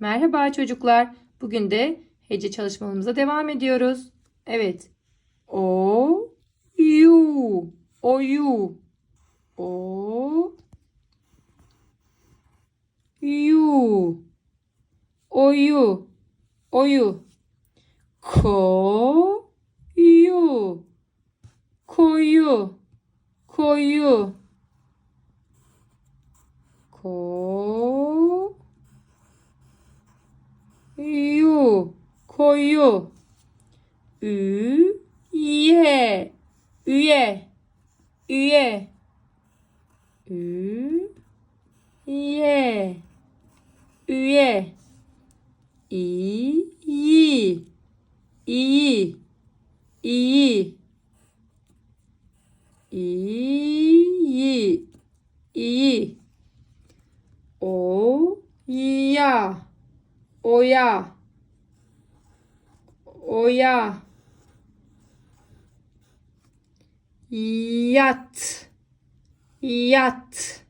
Merhaba çocuklar. Bugün de hece çalışmalarımıza devam ediyoruz. Evet. O, yu, oyu. O, yu, oyu, oyu. Ko, yu, koyu, koyu. Ko, yu, koyu. Ü, ye, üye, üye. Ü, ye, üye. İyi, iyi, iyi, iyi. İyi, iyi. O, ya, oya, oya. Yat, yat.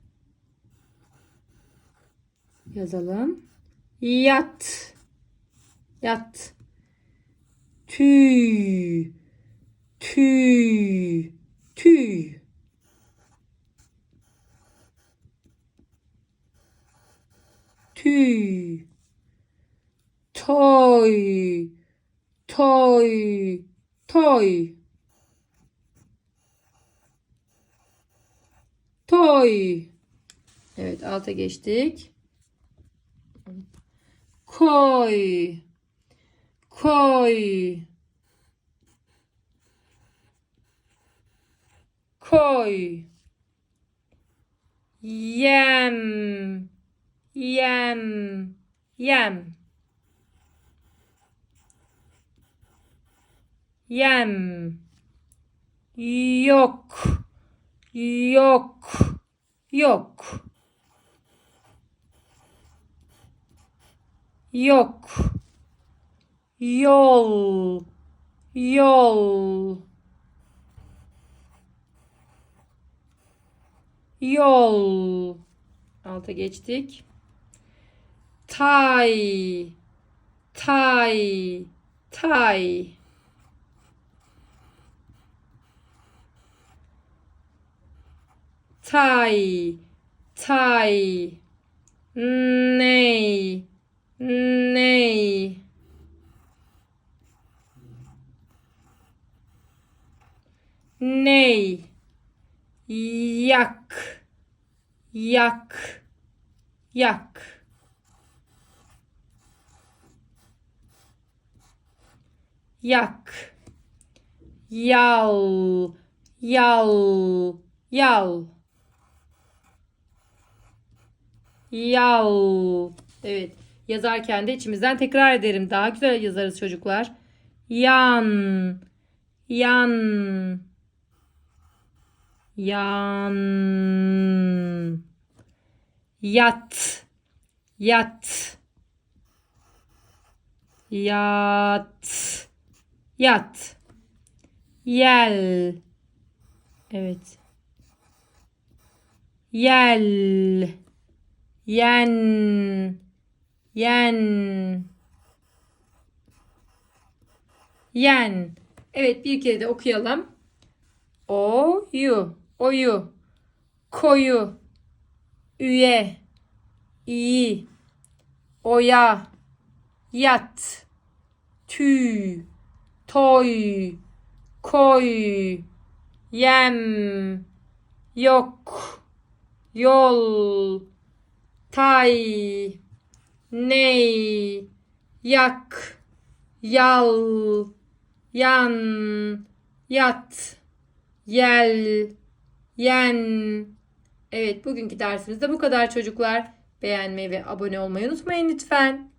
Yazalım. Yat, yat. Tüy, tüy, tüy. Tüy. Toy, toy, toy. Toy. Evet alta geçtik. Koy. Koy. Koy. Yem. Yem. Yem. Yem. Yok. Yok. Yok. Yok. Yol. Yol. Yol. Alta geçtik. Tay. Tay. Tay. Tay. Tay. Ney. Ney. Ney. Yak. Yak. Yak. Yak. Yal. Yal. Yal. Yal. Evet. Yazarken de içimizden tekrar ederim. Daha güzel yazarız çocuklar. Yan. Yan. Yan. Yat. Yat. Yat. Yat. Yel. Evet. Yel. Yen. Yen. Yen. Evet bir kere de okuyalım. Oyu. Oyu. Koyu. Üye. iyi, Oya. Yat. Tüy. Toy. Koy. Yem. Yok. Yol. Tay. Ney. Yak. Yal. Yan. Yat. Yel. Yen. Evet bugünkü dersimizde bu kadar çocuklar. Beğenmeyi ve abone olmayı unutmayın lütfen.